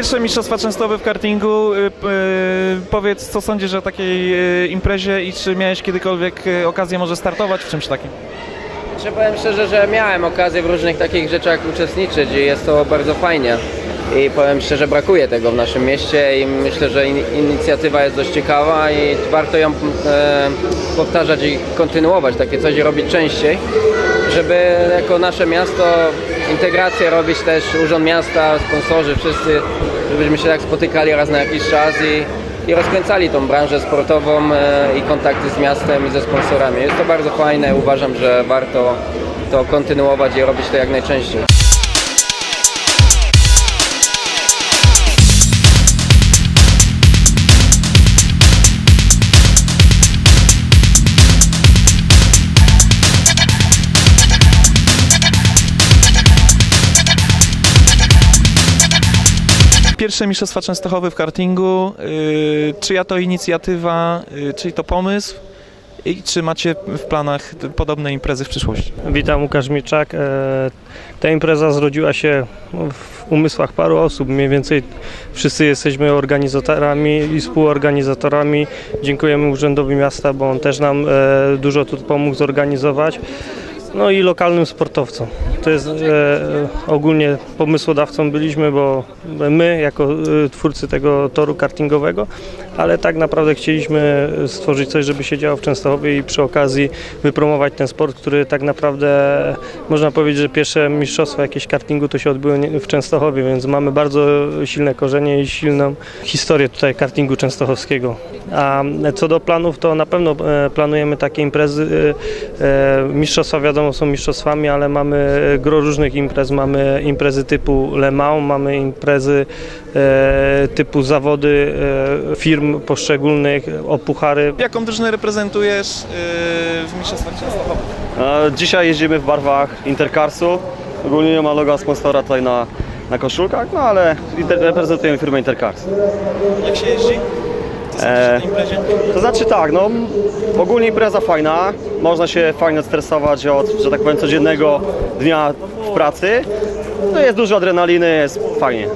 Pierwsze Mistrzostwa Częstochowy w kartingu. Y, y, Powiedz, co sądzisz o takiej y, imprezie i czy miałeś kiedykolwiek okazję może startować w czymś takim? Czy powiem szczerze, że miałem okazję w różnych takich rzeczach uczestniczyć i jest to bardzo fajnie. I powiem szczerze, brakuje tego w naszym mieście i myślę, że in, inicjatywa jest dość ciekawa i warto ją e, powtarzać i kontynuować, takie coś i robić częściej, żeby jako nasze miasto integrację robić też Urząd Miasta, sponsorzy, wszyscy, żebyśmy się tak spotykali raz na jakiś czas i, i rozkręcali tą branżę sportową e, i kontakty z miastem i ze sponsorami. Jest to bardzo fajne, uważam, że warto to kontynuować i robić to jak najczęściej. Pierwsze Mistrzostwa Częstochowy w kartingu. y, Czyja to inicjatywa, y, czyj to pomysł? I czy macie w planach podobne imprezy w przyszłości? Witam, Łukasz Mieczak. E, Ta impreza zrodziła się w umysłach paru osób. Mniej więcej wszyscy jesteśmy organizatorami i współorganizatorami. Dziękujemy Urzędowi Miasta, bo on też nam e, dużo tu pomógł zorganizować. No i lokalnym sportowcom. To jest e, ogólnie pomysłodawcą byliśmy, bo my jako e, twórcy tego toru kartingowego, ale tak naprawdę chcieliśmy stworzyć coś, żeby się działo w Częstochowie i przy okazji wypromować ten sport, który tak naprawdę można powiedzieć, że pierwsze mistrzostwa jakieś kartingu to się odbyły nie- w Częstochowie, więc mamy bardzo silne korzenie i silną historię tutaj kartingu częstochowskiego. A co do planów, to na pewno e, planujemy takie imprezy. e, e, Mistrzostwa wiadomo są mistrzostwami, ale mamy gro różnych imprez. Mamy imprezy typu Le Mans, mamy imprezy typu zawody e, firm poszczególnych o puchary. Jaką drużynę reprezentujesz y, w Mistrzostwach Częstochowy? E, Dzisiaj jeździmy w barwach Intercarsu. Ogólnie nie ma loga sponsora tutaj na, na koszulkach, no ale inter, reprezentujemy firmę Intercars. Jak się jeździ? E? To znaczy tak, no ogólnie impreza fajna, można się fajnie stresować od, że tak powiem, codziennego dnia w pracy. No jest dużo adrenaliny, jest fajnie.